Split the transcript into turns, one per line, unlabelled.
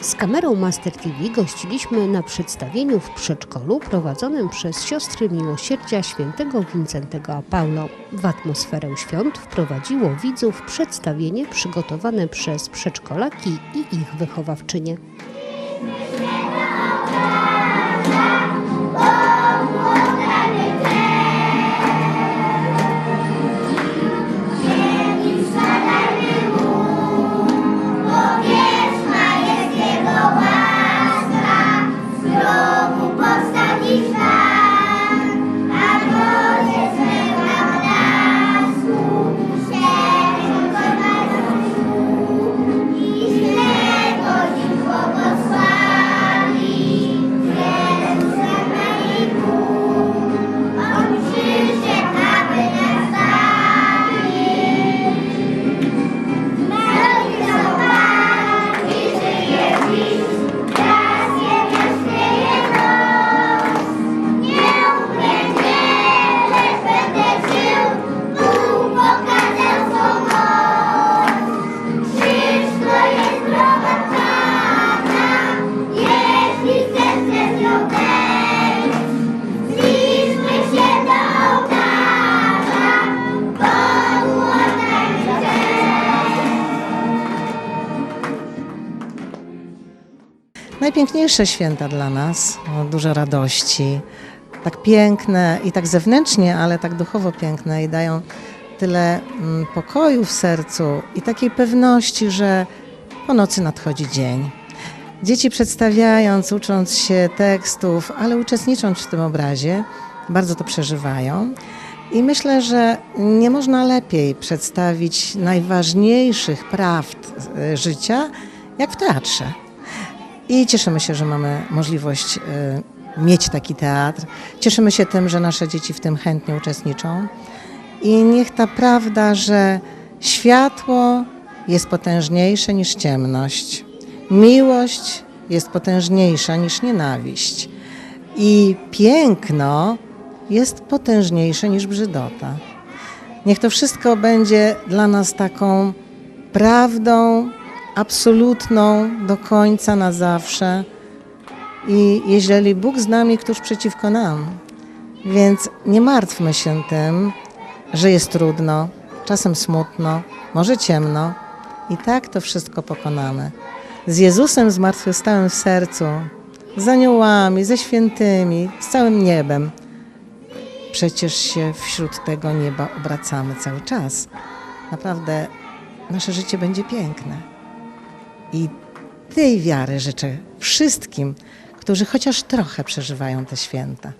Z kamerą Master TV gościliśmy na przedstawieniu w przedszkolu prowadzonym przez siostry miłosierdzia świętego Wincentego a. W atmosferę świąt wprowadziło widzów przedstawienie przygotowane przez przedszkolaki i ich wychowawczynie.
Najpiękniejsze święta dla nas, dużo radości, tak piękne i tak zewnętrznie, ale tak duchowo piękne i dają tyle mm, pokoju w sercu i takiej pewności, że po nocy nadchodzi dzień. Dzieci przedstawiając, ucząc się tekstów, ale uczestnicząc w tym obrazie, bardzo to przeżywają. I myślę, że nie można lepiej przedstawić najważniejszych prawd e, życia, jak w teatrze. I cieszymy się, że mamy możliwość y, mieć taki teatr. Cieszymy się tym, że nasze dzieci w tym chętnie uczestniczą. I niech ta prawda, że światło jest potężniejsze niż ciemność, miłość jest potężniejsza niż nienawiść i piękno jest potężniejsze niż brzydota. Niech to wszystko będzie dla nas taką prawdą absolutną do końca, na zawsze. I jeżeli Bóg z nami, któż przeciwko nam? Więc nie martwmy się tym, że jest trudno, czasem smutno, może ciemno. I tak to wszystko pokonamy. Z Jezusem zmartwychwstałym w sercu, z aniołami, ze świętymi, z całym niebem. Przecież się wśród tego nieba obracamy cały czas. Naprawdę nasze życie będzie piękne. I tej wiary życzę wszystkim, którzy chociaż trochę przeżywają te święta.